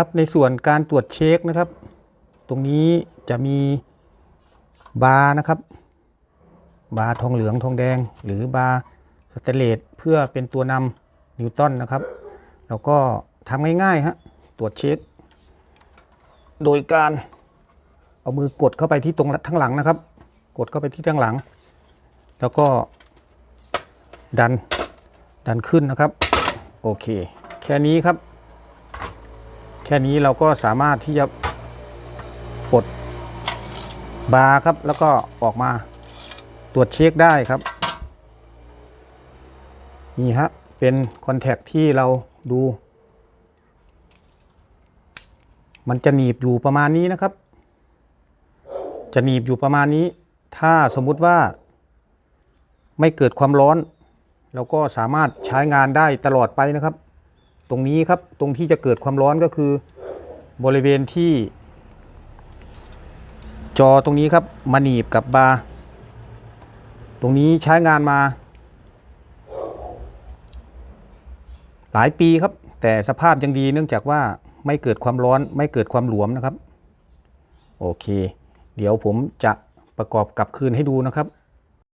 ครับในส่วนการตรวจเช็คนะครับ ตรงนี้จะมีบาร์นะครับ บาร์ทองเหลืองทองแดง หรือบาร์สเตเลสเพื่อเป็นตัวนำนิวตันนะครับ แล้วก็ทำง่ายๆฮะตรวจเช็ค โดยการเอามือกดเข้าไปที่ตรงทั้งหลังนะครับ กดเข้าไปที่ทั้งหลัง แล้วก็ดันดันขึ้นนะครับ โอเค แค่นี้ครับ แค่นี้เราก็สามารถที่จะปลดบาร์ครับ แล้วก็ออกมาตรวจเช็คได้ครับ นี่ฮะเป็นคอนแทคที่เราดู มันจะหนีบอยู่ประมาณนี้นะครับ จะหนีบอยู่ประมาณนี้ ถ้าสมมุติว่าไม่เกิดความร้อน เราก็สามารถใช้งานได้ตลอดไปนะครับ ตรงนี้ครับตรงที่จะเกิดความร้อนก็คือบริเวณที่ จอตรงนี้ครับมาหนีบกับบาร์ตรงนี้ใช้งานมา หลายปีครับ แต่สภาพยังดีเนื่องจากว่าไม่เกิดความร้อนไม่เกิดความหลวมนะครับ โอเค เดี๋ยวผมจะประกอบกลับคืนให้ดูนะครับ